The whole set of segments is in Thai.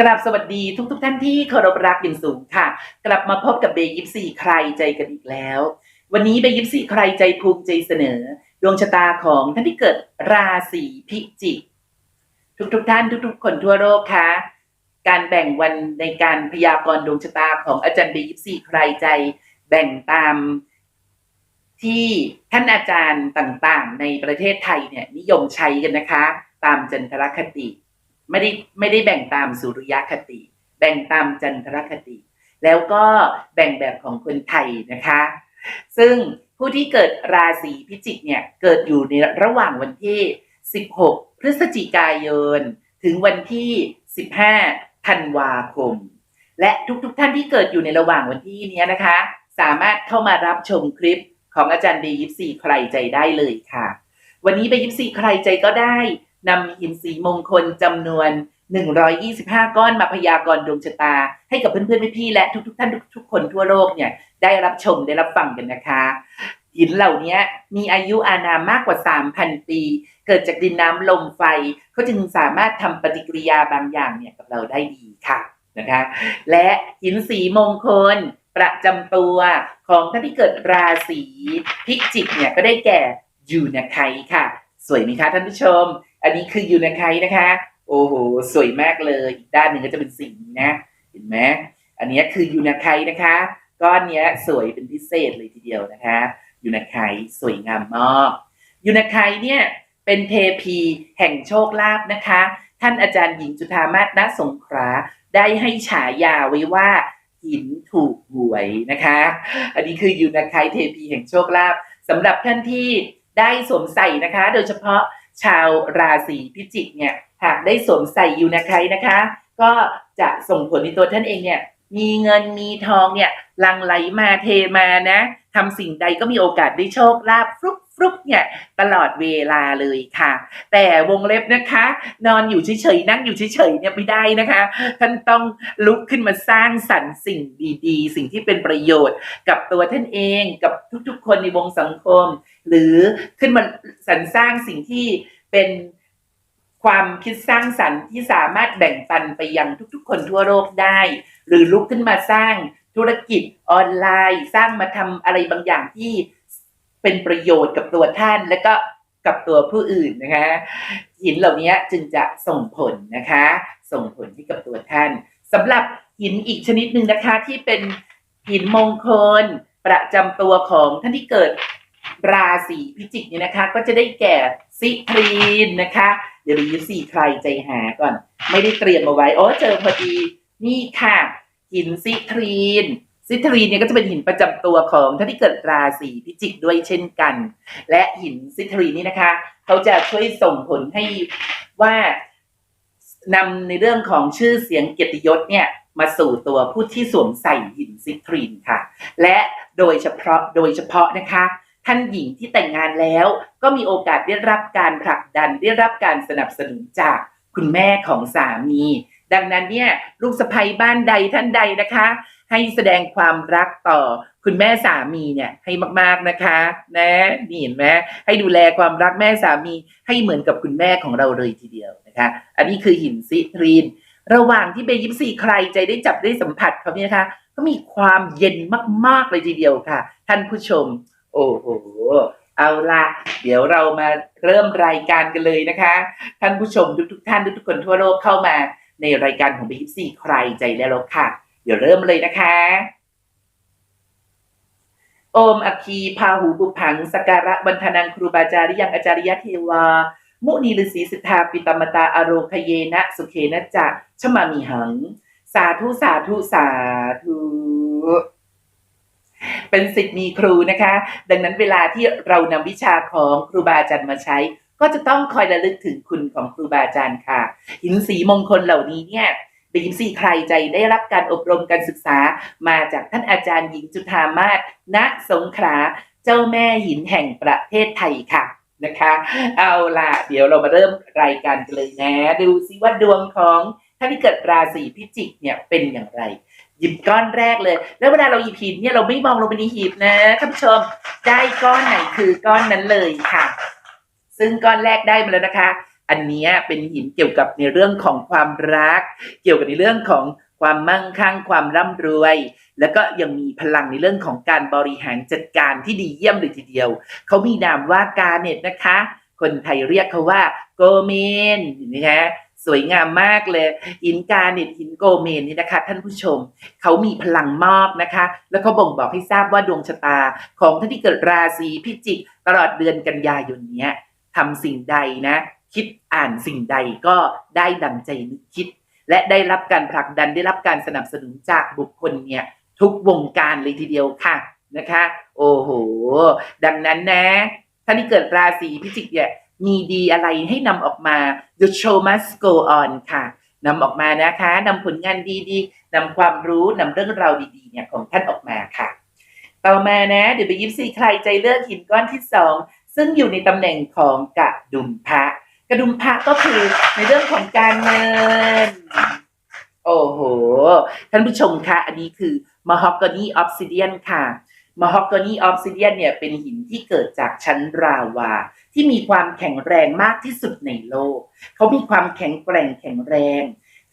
กราบสวัสดีทุกทุกๆท่านที่เคารพรักอย่างสูงค่ะ กลับมาพบกับเบยิปซีใครใจกันอีกแล้ว วันนี้เบยิปซีใครใจภูมิใจเสนอ ดวงชะตาของท่านที่เกิดราศีพิจิก ทุกทุกท่านทุก ๆ คนทั่วโลกคะการแบ่งวันในการพยากรณ์ดวงชะตาของอาจารย์เบยิปซีใครใจ แบ่งตามที่ท่านอาจารย์ต่างๆ ในประเทศไทยเนี่ยนิยมใช้กันนะคะ ตามจันทรคติ ไม่ได้ไม่ได้แบ่งตามสุริยคติ แบ่งตามจันทรคติ แล้วก็แบ่งแบบของคนไทยนะคะ ซึ่งผู้ที่เกิดราศีพิจิกเนี่ยเกิดอยู่ในระหว่างวันที่ 16 พฤศจิกายน ถึงวันที่ 15 ธันวาคม และทุกๆทท่านที่เกิดอยู่ในระหว่างวันที่นี้นะคะ สามารถเข้ามารับชมคลิปของอาจารย์เบยิปซีใครใจได้เลยค่ะ วันนี้เบยิปซีใครใจก็ได้ นำหินสีมงคลจำนวน 125 ก้อนมาพยากรณ์ดวงชะตา ให้กับเพื่อนๆพี่ๆและทุกๆท่านทุกๆคนทั่วโลกเนี่ยได้รับชมได้รับฟังกันนะคะหินเหล่านี้มีอายุอานามมากกว่า 3,000 ปี เกิดจากดินน้ำลมไฟเขาจึงสามารถทำปฏิกิริยาบางอย่างเนี่ยกับเราได้ดีค่ะนะคะและหินสีมงคลประจำตัวของท่านที่เกิดราศีพิจิกเนี่ยก็ได้แก่ยูนาไคค่ะ สวยไหมคะท่านผู้ชม อันนี้คือยูนาไคนะคะ โอ้โห สวยมากเลยอีกด้านหนึ่งก็จะเป็นสีนี้นะ เห็นไหมอันนี้คือยูนาไคนะคะ ก้อนเนี้ยสวยเป็นพิเศษเลยทีเดียวนะคะยูนาไคสวยงามมากยูนาไคเนี่ยเป็นเทพีแห่งโชคลาภนะคะ ท่านอาจารย์หญิงจุธามาศณสงขลาได้ให้ฉายาไว้ว่าหินถูกหวยนะคะ อันนี้คือยูนาไคเทพีแห่งโชคลาภสำหรับท่านที่ได้สวมใส่นะคะ โดยเฉพาะ ชาวราศีพิจิกเนี่ยหากได้สวมใส่ยูนาไคนะคะ ก็จะส่งผลในตัวท่านเองเนี่ยมีเงินมีทองเนี่ยลังไหลมาเทมานะทำสิ่งใดก็มีโอกาสได้โชคลาภฟลุก ฟลุกเนี่ยตลอดเวลาเลยค่ะ แต่วงเล็บนะคะ นอนอยู่เฉยๆนั่งอยู่เฉยๆเนี่ยไม่ได้นะคะ ท่านต้องลุกขึ้นมาสร้างสรรค์สิ่งดีๆ สิ่งที่เป็นประโยชน์ กับตัวท่านเองกับทุกๆ คนในวงสังคม หรือขึ้นมาสรรสร้างสิ่งที่เป็นความคิดสร้างสรรค์ที่สามารถแบ่งปันไปยังทุกๆ คนทั่วโลกได้ หรือลุกขึ้นมาสร้างธุรกิจออนไลน์ สร้างมาทำอะไรบางอย่างที่ เป็นประโยชน์กับตัวท่านและก็กับตัวผู้อื่นนะคะหินเหล่านี้จึงจะส่งผลนะคะ ส่งผลให้กับตัวท่านสำหรับหินอีกชนิดหนึ่งนะคะที่เป็นหินมงคลประจำตัวของท่านที่เกิดราศีพิจิกเนี่ยนะคะ ก็จะได้แก่ซิทรีนนะคะเดี๋ยวดูสี่ใครใจหาก่อน ไม่ได้เตรียมมาไว้ โอ้เจอพอดี นี่ค่ะหินซิทรีน ซิทรีนเนี่ยก็จะเป็นหินประจำตัวของท่านที่เกิดราศีพิจิกด้วยเช่นกัน และหินซิทรีนนี่นะคะเขาจะช่วยส่งผลให้ว่านำในเรื่องของชื่อเสียงเกียรติยศเนี่ยมาสู่ตัวผู้ที่สวมใส่หินซิทรีนค่ะ และโดยเฉพาะโดยเฉพาะนะคะ ท่านหญิงที่แต่งงานแล้วก็มีโอกาสได้รับการผลักดันได้รับการสนับสนุนจากคุณแม่ของสามี ดังนั้นเนี่ยลูกสะใภ้บ้านใดท่านใดนะคะ ให้แสดงความรักต่อคุณแม่สามีเนี่ยให้มากๆนะคะนะนี่เห็นไหมให้ดูแลความรักแม่สามีให้เหมือนกับคุณแม่ของเราเลยทีเดียวนะคะ อันนี้คือหินซิทรีน ระหว่างที่เบยิปซีใครใจได้จับได้สัมผัสเขาเนี่ยนะคะก็มีความเย็นมากๆเลยทีเดียวค่ะ ท่านผู้ชม โอ้โหเอาละเดี๋ยวเรามาเริ่มรายการกันเลยนะคะ ท่านผู้ชมทุกๆท่านทุกๆคนทั่วโลกเข้ามาในรายการของเบยิปซีใครใจแล้วค่ะ ดี๋ยวเริ่มเลยนะคะ โอมอคีพาหูบุพังสการะบันทนังครูบาจาริยังอาจาริยเทวา มุนีฤาษีสิทธาปิตมตาอโรคเยนะสุเขนะจะชมามีหัง สาธุสาธุสาธุเป็นสิทธิ์มีครูนะคะ ดังนั้นเวลาที่เรานำวิชาของครูบาอาจารย์มาใช้ ก็จะต้องคอยระลึกถึงคุณของครูบาอาจารย์ค่ะ หินสีมงคลเหล่านี้เนี่ย เป็นหินสีใครใจได้รับการอบรมการศึกษามาจากท่านอาจารย์หญิงจุธามาศณสงขลาเจ้าแม่หินแห่งประเทศไทยค่ะนะคะ เอาล่ะ เดี๋ยวเรามาเริ่มรายการกันเลยนะ ดูซิว่าดวงของท่านที่เกิดราศีพิจิกเนี่ยเป็นอย่างไร หยิบก้อนแรกเลย แล้วเวลาเราหยิบหินเนี่ยเราไม่มองลงไปในหีบนะท่านผู้ชมได้ก้อนไหนคือก้อนนั้นเลยค่ะ ซึ่งก้อนแรกได้มาแล้วนะคะ อันนี้เป็นหินเกี่ยวกับในเรื่องของความรัก เกี่ยวกับในเรื่องของความมั่งคั่งความร่ำรวย แล้วก็ยังมีพลังในเรื่องของการบริหารจัดการที่ดีเยี่ยมเลยทีเดียว เขามีนามว่ากาเน็ตนะคะ คนไทยเรียกเขาว่าโกเมนนะฮะสวยงามมากเลยหินกาเน็ตหินโกเมนนี่นะคะ ท่านผู้ชมเขามีพลังมากนะคะ แล้วเขาบ่งบอกให้ทราบว่าดวงชะตา ของท่านที่เกิดราศีพิจิก ตลอดเดือนกันยายนนี้ทำสิ่งใดนะ คิดอ่านสิ่งใดก็ได้ดังใจนึกคิด และได้รับการผลักดันได้รับการสนับสนุนจากบุคคลเนี่ยทุกวงการเลยทีเดียวค่ะนะคะ โอ้โห ดังนั้นนะท่านที่เกิดราศีพิจิกเนี่ยมีดีอะไรให้นำออกมา the show must go on ค่ะนำออกมานะคะนำผลงานดีๆนำความรู้นำเรื่องราวดีๆเนี่ยของท่านออกมาค่ะ ต่อมานะเดี๋ยวไปยิปซีใครใจเลือกหินก้อนที่สองซึ่งอยู่ในตำแหน่งของกระดุมพระ กระดุมพระก็คือในเรื่องของการเงิน โอ้โห ท่านผู้ชมคะ อันนี้คือ mahogany obsidian ค่ะ mahogany obsidian เนี่ยเป็นหินที่เกิดจากชั้นราวา ที่มีความแข็งแรงมากที่สุดในโลก เขามีความแข็งแกร่งแข็งแรง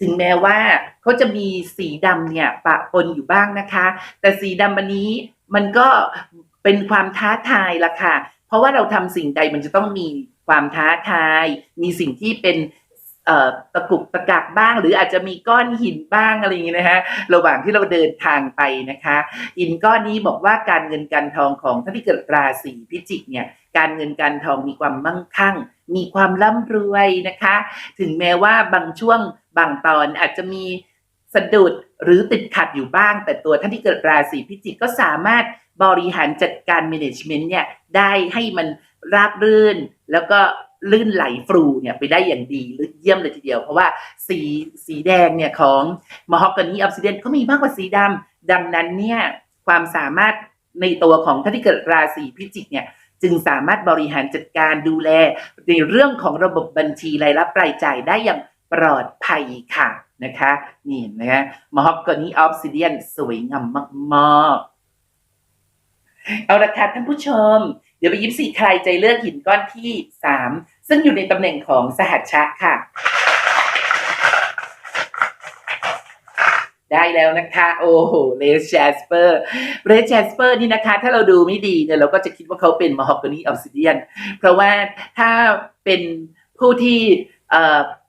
ถึงแม้ว่าเขาจะมีสีดำเนี่ยปะปนอยู่บ้างนะคะ แต่สีดำอันนี้มันก็เป็นความท้าทายละค่ะ เพราะว่าเราทำสิ่งใดมันจะต้องมี ความท้าทาย มีสิ่งที่เป็นตะกุกตะกักบ้าง หรืออาจจะมีก้อนหินบ้างอะไรอย่างเงี้ยนะฮะระหว่างที่เราเดินทางไปนะคะหินก้อนนี้บอกว่าการเงินการทองของท่านที่เกิดราศีพิจิกเนี่ยการเงินการทองมีความมั่งคั่ง มีความร่ำรวยนะคะ ถึงแม้ว่าบางช่วงบางตอนอาจจะมีสะดุดหรือติดขัดอยู่บ้าง แต่ตัวท่านที่เกิดราศีพิจิกก็สามารถบริหารจัดการ management เนี่ยได้ให้มันราบรื่น แล้วก็ลื่นไหลฟลูเนี่ยไปได้อย่างดีหรือเยี่ยมเลยทีเดียว เพราะว่าสีสีแดงเนี่ยของ mahogany obsidian เขามีมากกว่าสีดำดังนั้นเนี่ยความสามารถในตัวของท่านที่เกิดราศีพิจิกเนี่ยจึงสามารถบริหารจัดการดูแล ในเรื่องของระบบบัญชีรายรับรายจ่ายได้อย่างปลอดภัยค่ะนะคะนี่นะฮะมฮอกกานีออฟซิเดียนสวยงามมากๆ เอาละค่ะท่านผู้ชม เดี๋ยวไปยิบสี่ใครใจเลือกหินก้อนที่สามซึ่งอยู่ในตำแหน่งของสหัชชะค่ะ ได้แล้วนะคะ โอ้โหเลสแจสเปอร์เลสแจสเปอร์นี่นะคะ ถ้าเราดูไม่ดีเนี่ยเราก็จะคิดว่าเขาเป็นมฮอกกานีออฟซิเดียนเพราะว่าถ้าเป็นผู้ที่เ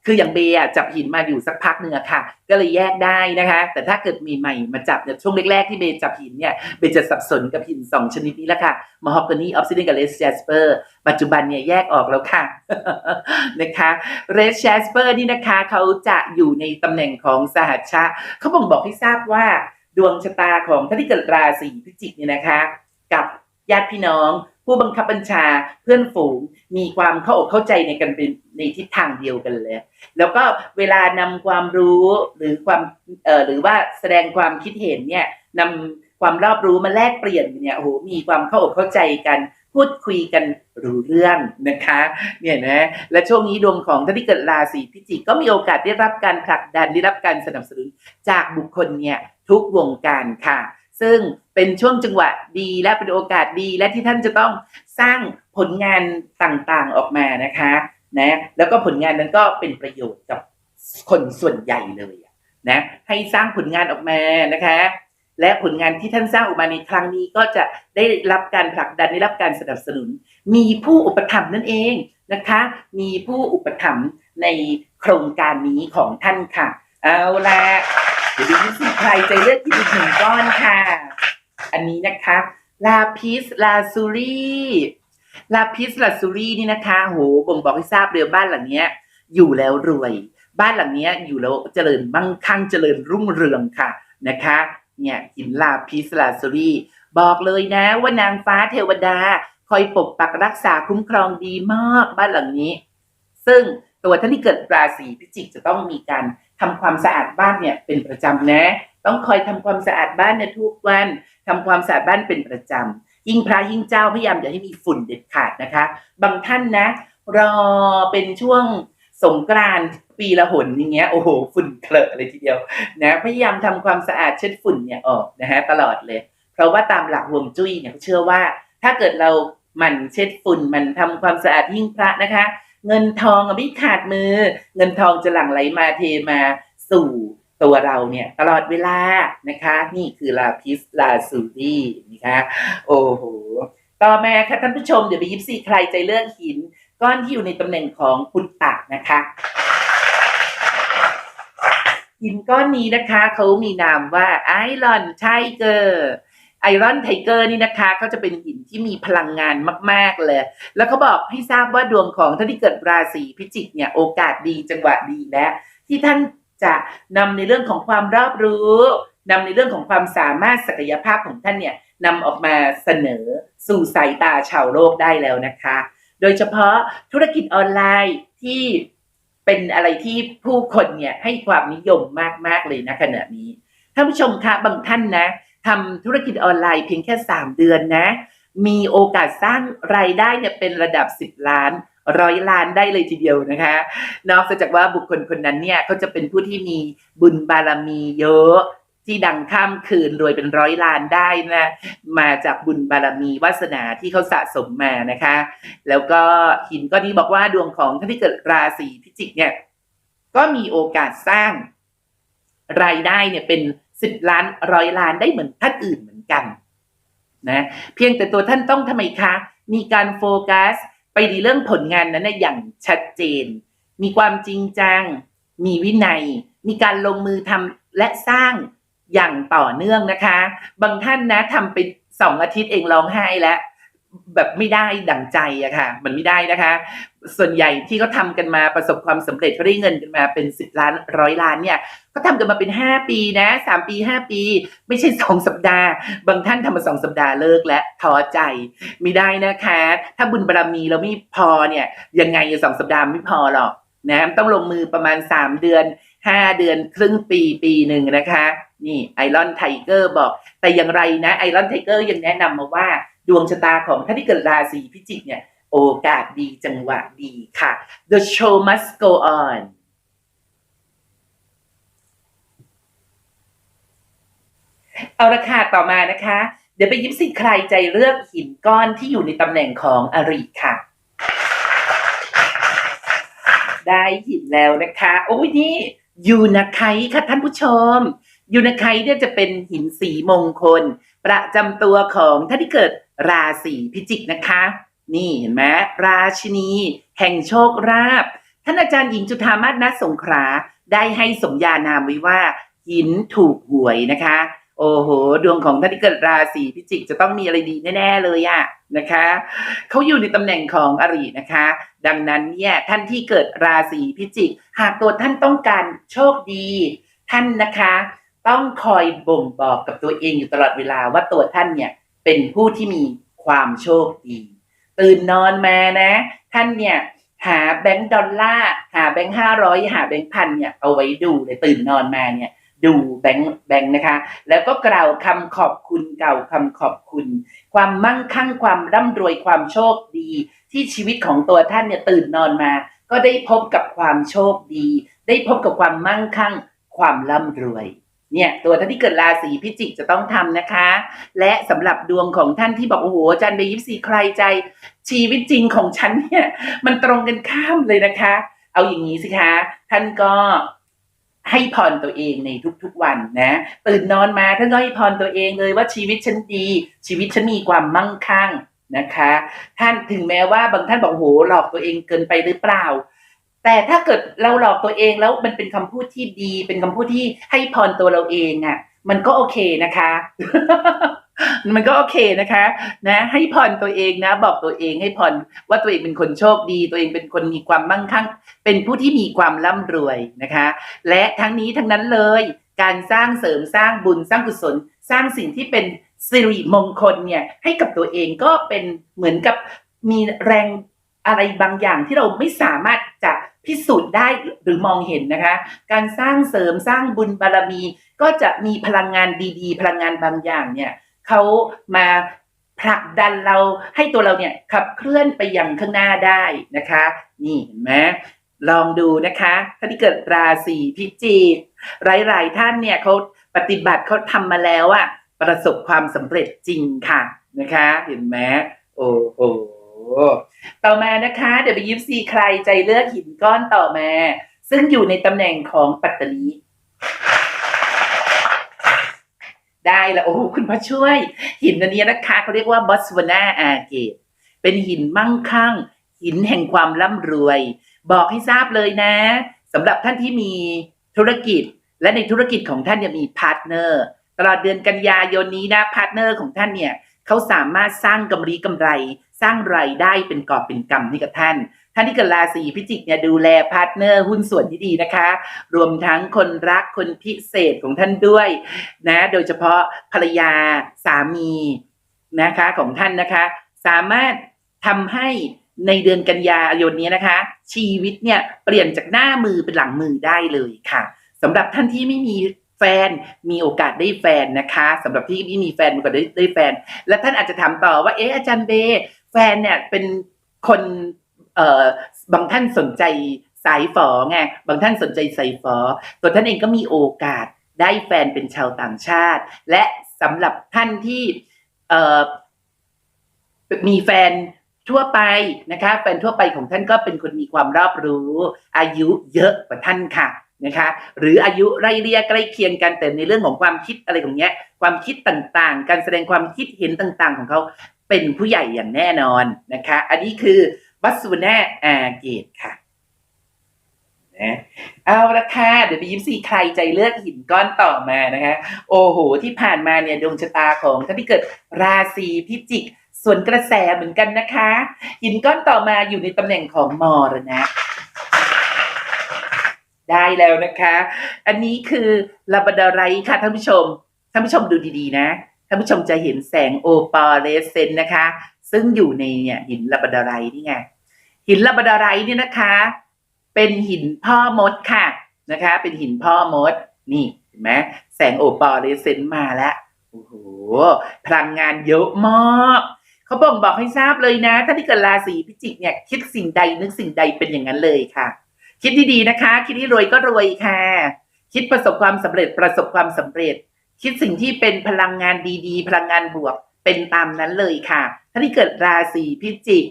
คืออย่างเบย์จับหินมาอยู่สักพักหนึ่งอะค่ะ ก็เลยแยกได้นะคะ แต่ถ้าเกิดมีใหม่มาจับเนี่ยช่วงแรกๆที่เบย์จับหินเนี่ยเบย์จะสับสนกับหินสองชนิดนี้แหละค่ะมฮอกกานีออฟซิเดนกับเลสแจสเปอร์ปัจจุบันเนี่ยแยกออกแล้วค่ะนะคะเรสแจสเปอร์นี่นะคะเขาจะอยู่ในตำแหน่งของสหัชชะเขาบ่งบอกให้ทราบว่าดวงชะตาของท่านที่เกิดราศีพิจิกเนี่ยนะคะ กับญาติพี่น้อง ผู้บังคับบัญชาเพื่อนฝูงมีความเข้าอกเข้าใจในกันเป็นในทิศทางเดียวกันเลย แล้วก็เวลานำความรู้หรือความเอ่อหรือว่าแสดงความคิดเห็นเนี่ยนำความรอบรู้มาแลกเปลี่ยนเนี่ยโอ้โหมีความเข้าอกเข้าใจกันพูดคุยกันรู้เรื่องนะคะเนี่ยนะและช่วงนี้ดวงของท่านที่เกิดราศีพิจิกก็มีโอกาสได้รับการผลักดันได้รับการสนับสนุนจากบุคคลเนี่ยทุกวงการค่ะ ซึ่งเป็นช่วงจังหวะดีและเป็นโอกาสดีและที่ท่านจะต้องสร้างผลงานต่างๆออกมานะคะนะแล้วก็ผลงานนั้นก็เป็นประโยชน์กับคนส่วนใหญ่เลยอะนะให้สร้างผลงานออกมานะคะ และผลงานที่ท่านสร้างออกมาในครั้งนี้ก็จะได้รับการผลักดันได้รับการสนับสนุน มีผู้อุปถัมภ์นั่นเองนะคะ มีผู้อุปถัมภ์ในโครงการนี้ของท่านค่ะ เอาละ เดี๋ยวดูที่สิใครจะเลือกที่อีกหนึ่งก้อนค่ะ อันนี้นะคะลาพิสลาซูรีลาพิสลาซูรีนี่นะคะ โหบ่งบอกให้ทราบเลยว่าบ้านหลังเนี้ย อยู่แล้วรวย บ้านหลังเนี้ยอยู่แล้วเจริญมั่งคั่งเจริญรุ่งเรืองค่ะนะคะเนี่ยหินลาพิสลาซูรีบอกเลยนะว่านางฟ้าเทวดา คอยปกปักรักษาคุ้มครองดีมากบ้านหลังนี้ ซึ่งตัวท่านที่เกิดราศีพิจิกจะต้องมีการ ทำความสะอาดบ้านเนี่ยเป็นประจำนะ ต้องคอยทำความสะอาดบ้านเนี่ยทุกวันทำความสะอาดบ้านเป็นประจำยิ่งพระยิ่งเจ้าพยายามอย่าให้มีฝุ่นเด็ดขาดนะคะ บางท่านนะรอเป็นช่วงสงกรานต์ปีละหนอย่างเงี้ยโอ้โหฝุ่นเคลอะเลยทีเดียวนะพยายามทำความสะอาดเช็ดฝุ่นเนี่ยออกนะฮะตลอดเลย เพราะว่าตามหลักฮวงจุ้ยเนี่ยเขาเชื่อว่า ถ้าเกิดเราหมั่นเช็ดฝุ่นหมันทำความสะอาดยิ่งพระนะคะ เงินทองไม่ขาดมือ เงินทองจะหลั่งไหลมาเทมาสู่ตัวเราเนี่ยตลอดเวลานะคะ นี่คือลาพิสลาซูดีนะคะโอ้โหต่อมาค่ะท่านผู้ชมเดี๋ยวไปยิปซีใครใจเลือกหิน ก้อนที่อยู่ในตำแหน่งของปุตตะนะคะหินก้อนนี้นะคะเขามีนามว่าไอรอนไทเกอร์ ไอรอนไทเกอร์นี่นะคะเขาจะเป็นหินที่มีพลังงานมาก ๆ เลย แล้วเขาบอกให้ทราบว่าดวงของท่านที่เกิดราศีพิจิกเนี่ยโอกาสดีจังหวะดีและที่ท่านจะนำในเรื่องของความรอบรู้นำในเรื่องของความสามารถศักยภาพของท่านเนี่ยนำออกมาเสนอสู่สายตาชาวโลกได้แล้วนะคะ โดยเฉพาะธุรกิจออนไลน์ที่เป็นอะไรที่ผู้คนเนี่ยให้ความนิยมมาก ๆ เลยนะขณะนี้ท่านผู้ชมคะบางท่านนะ ทำธุรกิจออนไลน์เพียงแค่ 3 เดือนนะ มีโอกาสสร้างรายได้เนี่ยเป็นระดับ 10 ล้านร้อยล้านได้เลยทีเดียวนะคะ นอกจากว่าบุคคลคนนั้นเนี่ยเขาจะเป็นผู้ที่มีบุญบารมีเยอะที่ดังข้ามคืนรวยเป็นร้อยล้านได้นะมาจากบุญบารมีวาสนาที่เขาสะสมมานะคะ แล้วก็หินก้อนนี้บอกว่าดวงของท่านที่เกิดราศีพิจิกเนี่ยก็มีโอกาสสร้างรายได้เนี่ยเป็น สิบล้านร้อยล้านได้เหมือนท่านอื่นเหมือนกันนะเพียงแต่ตัวท่านต้องทำไมคะ มีการโฟกัสไปดีเรื่องผลงานนั้นนะอย่างชัดเจน มีความจริงจัง มีวินัย มีการลงมือทำและสร้างอย่างต่อเนื่องนะคะ บางท่านนะทำไปสองอาทิตย์เองร้องไห้แล้ว แบบไม่ได้ดั่งใจอะค่ะ มันไม่ได้นะคะ ส่วนใหญ่ที่เขาทำกันมาประสบความสำเร็จเขาได้เงินกันมาเป็นสิบล้านร้อยล้านเนี่ยเขาทำกันมาเป็นห้าปีนะสามปีห้าปี ไม่ใช่สองสัปดาห์ บางท่านทำมาสองสัปดาห์เลิกและท้อใจไม่ได้นะคะ ถ้าบุญบารมีเราไม่พอเนี่ย ยังไงสองสัปดาห์ไม่พอหรอกนะต้องลงมือประมาณสามเดือนห้าเดือนครึ่งปีปีหนึ่งนะคะ นี่ไอรอนไทเกอร์บอก แต่อย่างไรนะไอรอนไทเกอร์ยังแนะนำมาว่า ดวงชะตาของท่านที่เกิดราศีพิจิกเนี่ย โอกาสดีจังหวะดีค่ะ The show must go on เอาละค่ะต่อมานะคะ เดี๋ยวไปยิบสิใครใจเลือกหินก้อนที่อยู่ในตำแหน่งของอริค่ะ ได้หินแล้วนะคะ โอ้ยนี่ยูนาไคค่ะท่านผู้ชมยูนาไคเนี่ยจะเป็นหินสีมงคล ประจำตัวของท่านที่เกิด ราศีพิจิกนะคะ นี่เห็นไหมราชินี แห่งโชคราบท่านอาจารย์หญิงจุธามาศนสงขลาได้ให้สมญานามไว้ว่าหินถูกหวยนะคะ โอ้โห ดวงของท่านที่เกิดราศีพิจิกจะต้องมีอะไรดีแน่ๆเลยอะนะคะเขาอยู่ในตำแหน่งของอรินะคะ ดังนั้นเนี่ยท่านที่เกิดราศีพิจิก หากตัวท่านต้องการโชคดี ท่านนะคะ ต้องคอยบ่งบอกกับตัวเองอยู่ตลอดเวลาว่าตัวท่านเนี่ย เป็นผู้ที่มีความโชคดี ตื่นนอนมานะ ท่านเนี่ยหาแบงค์ดอลลาร์หาแบงค์ห้าร้อยหาแบงค์พันเนี่ยเอาไว้ดูเลยตื่นนอนมาเนี่ยดูแบงค์แบงค์นะคะ แล้วก็กล่าวคำขอบคุณกล่าวคำขอบคุณ ความมั่งคั่งความร่ำรวยความโชคดี ที่ชีวิตของตัวท่านเนี่ยตื่นนอนมา ก็ได้พบกับความโชคดี ได้พบกับความมั่งคั่ง ความร่ำรวย เนี่ยตัวท่านที่เกิดราศีพิจิกจะต้องทำนะคะ และสำหรับดวงของท่านที่บอกโอ้โหอาจารย์เบยิปซีใครใจ ชีวิตจริงของฉันเนี่ย มันตรงกันข้ามเลยนะคะ เอาอย่างนี้สิคะ ท่านก็ให้พรตัวเองในทุกๆวันนะตื่นนอนมาท่านก็ให้พรตัวเองเลยว่าชีวิตฉันดี ชีวิตฉันมีความมั่งคั่งนะคะ ท่านถึงแม้ว่าบางท่านบอกโอ้โหหลอกตัวเองเกินไปหรือเปล่า แต่ถ้าเกิดเราหลอกตัวเองแล้วมันเป็นคำพูดที่ดี เป็นคำพูดที่ให้พรตัวเราเองอะ่ะ มันก็โอเคนะคะ มันก็โอเคนะคะ นะ ให้พรตัวเองนะ บอกตัวเองให้พรว่าตัวเองเป็นคนโชคดี ตัวเองเป็นคนมีความมั่งคั่ง เป็นผู้ที่มีความร่ำรวยนะคะ และทั้งนี้ทั้งนั้นเลย การสร้างเสริมสร้างบุญสร้างกุศล สร้างสิ่งที่เป็นสิริมงคลเนี่ย ให้กับตัวเองก็เป็นเหมือนกับมีแรง อะไรบางอย่างที่เราไม่สามารถจะพิสูจน์ได้หรือมองเห็นนะคะ การสร้างเสริมสร้างบุญบารมี ก็จะมีพลังงานดีๆ พลังงานบางอย่างเนี่ยเขามาผลักดันเราให้ตัวเราเนี่ยขับเคลื่อนไปยังข้างหน้าได้นะคะ นี่เห็นไหมลองดูนะคะท่านที่เกิดราศีพิจิกหลายๆท่านเนี่ยเขาปฏิบัติเขาทำมาแล้วอะประสบความสำเร็จจริงค่ะนะคะ เห็นไหมโอ้โห ต่อมานะคะเดี๋ยวไปยิปซีใครใจเลือกหินก้อนต่อมา ซึ่งอยู่ในตำแหน่งของปัตตานีได้แล้วโอ้คุณพระช่วย หินอันนี้นะคะเขาเรียกว่าบอสวานาอาเกตเป็นหินมั่งคั่ง หินแห่งความร่ำรวย บอกให้ทราบเลยนะสำหรับท่านที่มีธุรกิจ และในธุรกิจของท่านเนี่ยมีพาร์ทเนอร์ตลอดเดือนกันยายนนี้นะพาร์ทเนอร์ของท่านเนี่ยเขาสามารถสร้างกำไรกำไร สร้างรายได้เป็นกอบเป็นกำให้กับท่าน ท่านที่เกิดราศีพิจิกเนี่ยดูแลพาร์ทเนอร์หุ้นส่วนที่ดีนะคะ รวมทั้งคนรักคนพิเศษของท่านด้วยนะโดยเฉพาะภรรยาสามีนะคะของท่านนะคะ สามารถทำให้ในเดือนกันยายนนี้นะคะ ชีวิตเนี่ยเปลี่ยนจากหน้ามือเป็นหลังมือได้เลยค่ะสำหรับท่านที่ไม่มี แฟนมีโอกาสได้แฟนนะคะสำหรับที่ไม่มีแฟนมีโอกาสได้ได้แฟน และท่านอาจจะถามต่อว่าเอ๊ะอาจารย์เบแฟนเนี่ยเป็นคนเอ่อบางท่านสนใจสายฝอไงบางท่านสนใจสายฝอตัวท่านเองก็มีโอกาสได้แฟนเป็นชาวต่างชาติ และสำหรับท่านที่เอ่อมีแฟนทั่วไปนะคะแฟนทั่วไปของท่านก็เป็นคนมีความรอบรู้ อายุเยอะกว่าท่านค่ะ นะคะหรืออายุไล่เรียใกล้เคียงกันแต่ในเรื่องของความคิดอะไรของเนี้ย ความคิดต่างๆ การแสดงความคิดเห็นต่างๆ ของเขาเป็นผู้ใหญ่อย่างแน่นอนนะคะ อันนี้คือวัสวนาอาเกตค่ะนะเอาละค่ะเดี๋ยวไปยิ้มสีใครใจเลือกหินก้อนต่อมานะคะโอ้โห ที่ผ่านมาเนี่ยดวงชะตาของท่านที่เกิดราศีพิจิก ส่วนกระแสเหมือนกันนะคะ หินก้อนต่อมาอยู่ในตำแหน่งของมรณะ ได้แล้วนะคะ อันนี้คือลาบดาไรค่ะท่านผู้ชม ท่านผู้ชมดูดีๆ นะ ท่านผู้ชมจะเห็นแสงโอปอเรสเซนนะคะ ซึ่งอยู่ในเนี่ยหินลาบดาไรนี่ไง หินลาบดาไรเนี่ยนะคะ เป็นหินพ่อมดค่ะนะคะ เป็นหินพ่อมด นี่เห็นไหมแสงโอปอเรสเซนมาแล้ว โอ้โห พลังงานเยอะมากเขาบ่งบอกให้ทราบเลยนะ ถ้าที่เกิดราศีพิจิกเนี่ย คิดสิ่งใดนึกสิ่งใดเป็นอย่างนั้นเลยค่ะ คิดดีๆนะคะ คิดที่รวยก็รวยค่ะ คิดประสบความสำเร็จประสบความสำเร็จ คิดสิ่งที่เป็นพลังงานดีๆ พลังงานบวกเป็นตามนั้นเลยค่ะท่านที่เกิดราศีพิจิก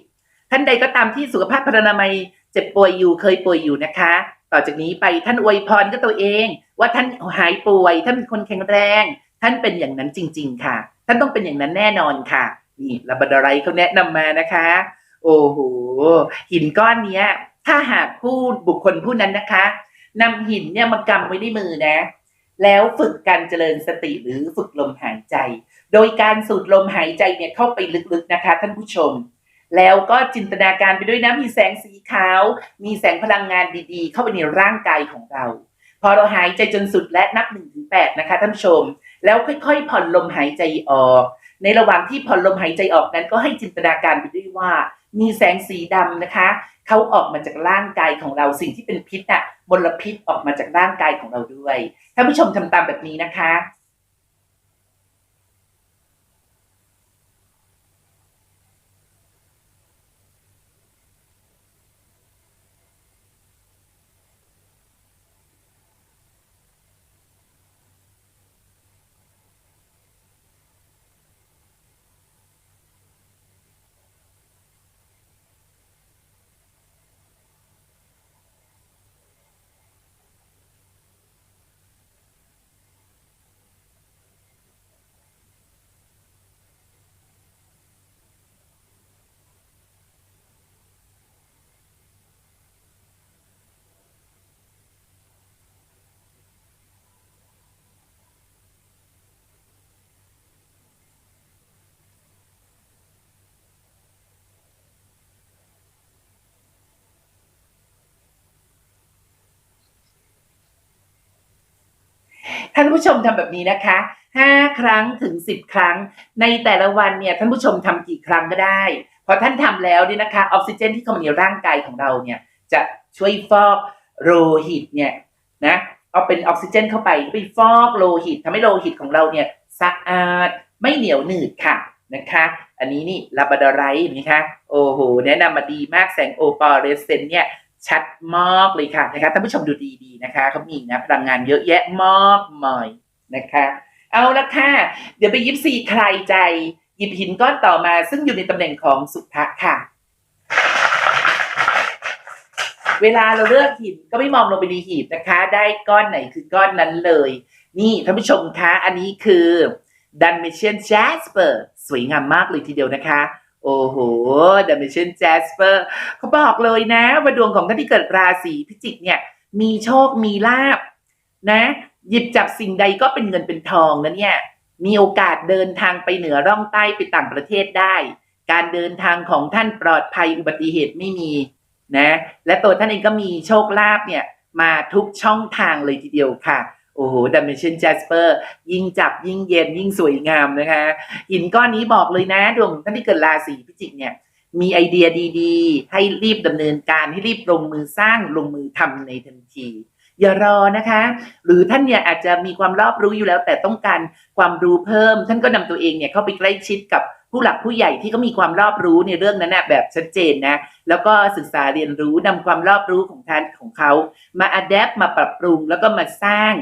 ท่านใดก็ตามที่สุขภาพพรรณนามัยเจ็บป่วยอยู่เคยป่วยอยู่นะคะ ต่อจากนี้ไปท่านอวยพรก็ตัวเอง ว่าท่านหายป่วยท่านเป็นคนแข็งแรง ท่านเป็นอย่างนั้นจริง ๆ ค่ะ ท่านต้องเป็นอย่างนั้นแน่นอนค่ะนี่ลาบาดาไรเขาแนะนำมานะคะ โอ้โหหินก้อนเนี้ย ถ้าหากผู้บุคคลผู้นั้นนะคะนำหินเนี่ยมากำไว้ในมือนะ แล้วฝึกการเจริญสติหรือฝึกลมหายใจ โดยการสูดลมหายใจเนี่ยเข้าไปลึกๆนะคะท่านผู้ชม แล้วก็จินตนาการไปด้วยนะมีแสงสีขาว มีแสงพลังงานดีๆ เข้าไปในร่างกายของเรา พอเราหายใจจนสุดและนับหนึ่งถึงแปดนะคะท่านผู้ชม แล้วค่อยๆ ผ่อนลมหายใจออก ในระหว่างที่ผ่อนลมหายใจออกนั้นก็ให้จินตนาการไปด้วยว่า มีแสงสีดำนะคะ เขาออกมาจากร่างกายของเราสิ่งที่เป็นพิษอะมลพิษออกมาจากร่างกายของเราด้วยท่านผู้ชมทำตามแบบนี้นะคะ ท่านผู้ชมทำแบบนี้นะคะห้าครั้งถึงสิบครั้ง ในแต่ละวันเนี่ยท่านผู้ชมทำกี่ครั้งก็ได้พอท่านทำแล้วเนี่ยนะคะออกซิเจนที่เข้ามาในร่างกายของเราเนี่ยจะช่วยฟอกโลหิตเนี่ยนะเอาเป็นออกซิเจนเข้าไปไปฟอกโลหิตทำให้โลหิตของเราเนี่ยสะอาดไม่เหนียวหนืดค่ะนะคะ อันนี้นี่ลาบาดอไรต์นะคะโอ้โหแนะนำมาดีมากแสงโอปอเรสเซนเนี่ย ชัดมากเลยค่ะนะคะท่านผู้ชมดูดีๆนะคะเขามีนะพลังงานเยอะแยะมากมายนะคะ เอาละค่ะ เดี๋ยวไปยิบสี่ใครใจ หยิบหินก้อนต่อมา ซึ่งอยู่ในตำแหน่งของสุภะค่ะ เวลาเราเลือกหินก็ไม่มองลงไปในหีบนะคะ ได้ก้อนไหนคือก้อนนั้นเลย นี่ท่านผู้ชมคะอันนี้คือดันเมเชียนแจสเปอร์สวยงามมากเลยทีเดียวนะคะ โอ้โหดันเมเชนแจสเปอร์เขาบอกเลยนะว่าดวงของท่านที่เกิดราศีพิจิกเนี่ยมีโชคมีลาบนะ หยิบจับสิ่งใดก็เป็นเงินเป็นทองนะเนี่ย มีโอกาสเดินทางไปเหนือร่องใต้ไปต่างประเทศได้ การเดินทางของท่านปลอดภัยอุบัติเหตุไม่มีนะ และตัวท่านเองก็มีโชคลาภเนี่ยมาทุกช่องทางเลยทีเดียวค่ะ โอ้โหดัมเมชันแจสเปอร์ยิ่งจับยิ่งเย็นยิ่งสวยงามนะคะ หินก้อนนี้บอกเลยนะดวงท่านที่เกิดราศีพิจิกเนี่ย มีไอเดียดีๆ ให้รีบดำเนินการให้รีบลงมือสร้างลงมือทำในทันที อย่ารอนะคะ หรือท่านเนี่ยอาจจะมีความรอบรู้อยู่แล้ว แต่ต้องการความรู้เพิ่ม ท่านก็นำตัวเองเนี่ยเข้าไปใกล้ชิดกับผู้หลักผู้ใหญ่ที่เขามีความรอบรู้ในเรื่องนั้นนะแบบชัดเจนนะ แล้วก็ศึกษาเรียนรู้นำความรอบรู้ของท่านของเขา มาอัดแอปมาปรับปรุงแล้วก็มาสร้าง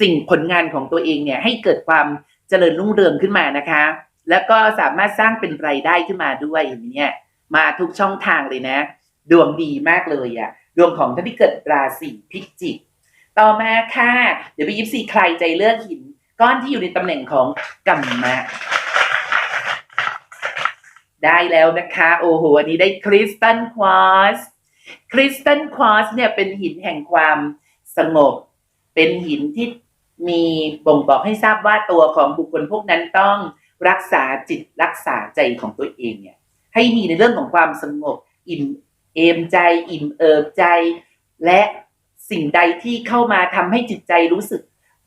สิ่งผลงานของตัวเองเนี่ยให้เกิดความเจริญรุ่งเรืองขึ้นมานะคะ แล้วก็สามารถสร้างเป็นรายได้ขึ้นมาด้วยอย่างนี้ยมาทุกช่องทางเลยนะ ดวงดีมากเลยอะดวงของท่านที่เกิดราศีพิจิก ต่อมาค่ะ เดี๋ยวไปยิปซีใครใจเลือกหิน ก้อนที่อยู่ในตำแหน่งของกัมมะ ได้แล้วนะคะ โอ้โหอันนี้ได้คริสตัลควอสคริสตัลควอสเนี่ยเป็นหินแห่งความสงบ เป็นหินที่ มีบ่งบอกให้ทราบว่าตัวของบุคคลพวกนั้นต้องรักษาจิตรักษาใจของตัวเองเนี่ยให้มีในเรื่องของความสงบ อิ่มเอมใจ อิ่มเอิบใจ และสิ่งใดที่เข้ามาทำให้จิตใจรู้สึก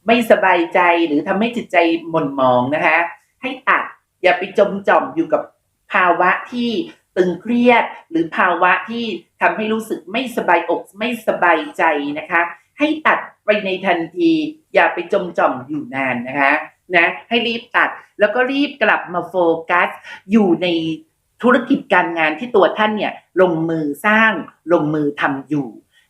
ไม่สบายใจหรือทำให้จิตใจหม่นหมองนะคะ ให้ตัดอย่าไปจมจ่อมอยู่กับภาวะที่ตึงเครียด หรือภาวะที่ทำให้รู้สึกไม่สบายอกไม่สบายใจนะคะ ให้ตัดไปในทันที อย่าไปจมจ่อมอยู่นานนะคะนะให้รีบตัดแล้วก็รีบกลับมาโฟกัส อยู่ในธุรกิจการงานที่ตัวท่านเนี่ยลงมือสร้างลงมือทำอยู่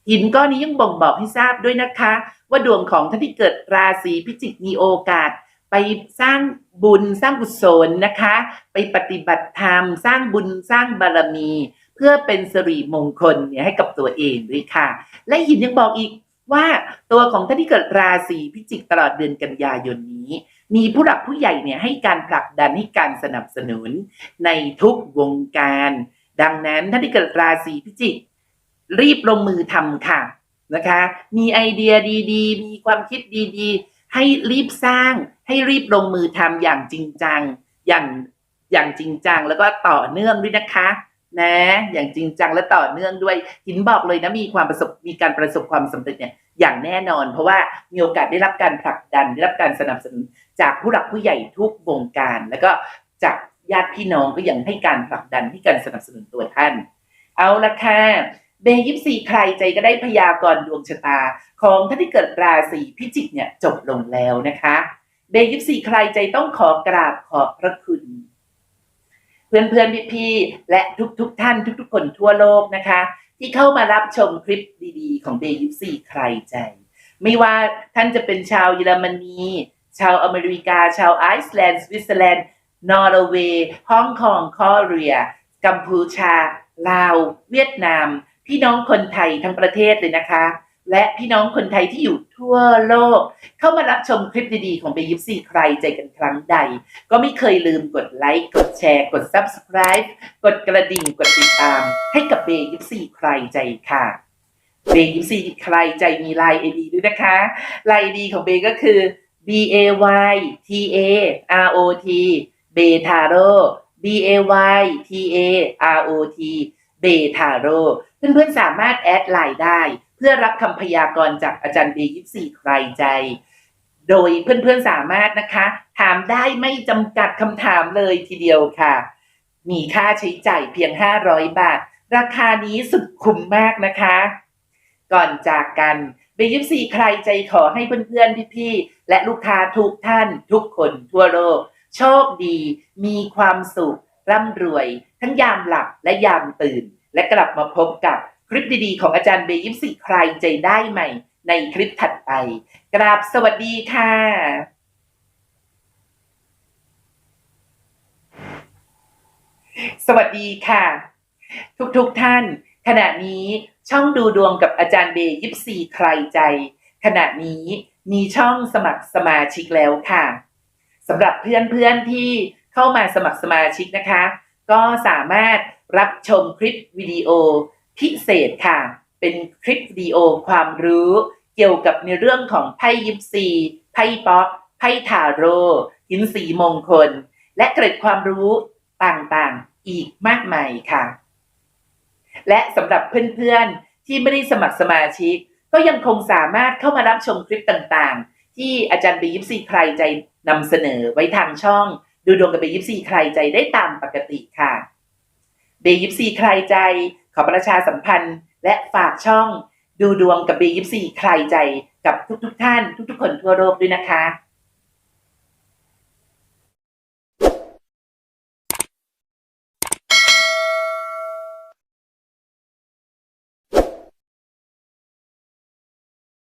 หินก้อนนี้ยังบ่งบอกให้ทราบด้วยนะคะ ว่าดวงของท่านที่เกิดราศีพิจิกมีโอกาส ไปสร้างบุญสร้างกุศลนะคะ ไปปฏิบัติธรรม สร้างบุญสร้างบารมี เพื่อเป็นสิริมงคลเนี่ยให้กับตัวเองด้วยค่ะ และหินยังบอกอีกว่าตัวของท่านที่เกิดราศีพิจิกตลอดเดือนกันยายนนี้ มีผู้หลักผู้ใหญ่เนี่ยให้การผลักดันให้การสนับสนุนในทุกวงการ ดังนั้นท่านที่เกิดราศีพิจิก รีบลงมือทำค่ะนะคะ มีไอเดียดีๆ มีความคิดดีๆ ให้รีบสร้างให้รีบลงมือทำอย่างจริงจัง อย่างอย่างจริงจัง แล้วก็ต่อเนื่องด้วยนะคะนะ อย่างจริงจังและต่อเนื่องด้วยหินบอกเลยนะมีความประสบมีการประสบความสำเร็จเนี่ยอย่างแน่นอน เพราะว่ามีโอกาสได้รับการผลักดันได้รับการสนับสนุนจากผู้หลักผู้ใหญ่ทุกวงการ แล้วก็จากญาติพี่น้องก็ยังให้การผลักดันให้การสนับสนุนตัวท่าน เอาละค่ะ เบยิปซีใครใจก็ได้พยากรณ์ดวงชะตา ของท่านที่เกิดราศีพิจิกเนี่ยจบลงแล้วนะคะเบยิปซีใครใจต้องขอกราบขอบพระคุณ เพื่อนเพื่อนพี่พี่ๆและทุกทุกๆท่านทุกๆคนทั่วโลกนะคะ ที่เข้ามารับชมคลิปดีๆ ของเบยิปซีใครใจ ไม่ว่าท่านจะเป็นชาวเยอรมนี ชาวอเมริกา ชาวไอซ์แลนด์สวิตเซอร์แลนด์นอร์เวย์ฮ่องกงคอเรียกัมพูชาลาว เวียดนาม พี่น้องคนไทยทั้งประเทศเลยนะคะ และพี่น้องคนไทยที่อยู่ทั่วโลก เข้ามารับชมคลิปดีๆของเบยิปซีใครใจกันครั้งใด ก็ไม่เคยลืมกดไลค์กดแชร์กด Subscribe กดกระดิ่งกดติดตาม ให้กับเบยิปซีใครใจค่ะเบยิปซีใครใจมีไลน์ไอดีด้วยนะคะไลน์ดีของเบก็คือ B A Y T A R O T เบทาโร่ B A Y T A R O T เบทาโร่เพื่อนๆสามารถแอดไลน์ได้ เพื่อรับคำพยากรณ์จากอาจารย์เบยิปซีใครใจ โดยเพื่อนๆสามารถนะคะ ถามได้ไม่จำกัดคำถามเลยทีเดียวค่ะ มีค่าใช้จ่ายเพียง 500 บาท ราคานี้สุดคุ้มมากนะคะ ก่อนจากกันเบยิปซีใครใจขอให้เพื่อนๆพี่ๆและลูกค้าทุกท่านทุกคนทั่วโลก โชคดี มีความสุขร่ำรวย ทั้งยามหลับและยามตื่น และกลับมาพบกับคลิปดีๆ ของอาจารย์เบยิปซีใครใจได้ใหม่ ในคลิปถัดไป กราบสวัสดีค่ะสวัสดีค่ะ ทุกๆท่าน ขณะนี้ช่องดูดวงกับอาจารย์เบย์ยิปซีใครใจ ขณะนี้มีช่องสมัครสมาชิกแล้วค่ะสำหรับเพื่อนๆที่เข้ามาสมัครสมาชิกนะคะ ก็สามารถรับชมคลิปวิดีโอพิเศษค่ะ เป็นคลิปวิดีโอความรู้เกี่ยวกับในเรื่องของไพ่ยิปซี ไพ่ป๊อกไพ่ทาโร่หินสีมงคล และเกร็ดความรู้ต่างๆ อีกมากมายค่ะ และสำหรับเพื่อนๆ ที่ไม่ได้สมัครสมาชิก ก็ยังคงสามารถเข้ามารับชมคลิปต่างๆ ที่อาจารย์เบยิปซีใครใจนำเสนอไว้ทางช่อง ดูดวงกับเบยิปซีใครใจได้ตามปกติค่ะ เบยิปซีใครใจขอประชาสัมพันธ์ และฝากช่องดูดวงกับเบยิปซีใครใจกับทุกๆท่านทุกๆคนทั่วโลกด้วยนะคะ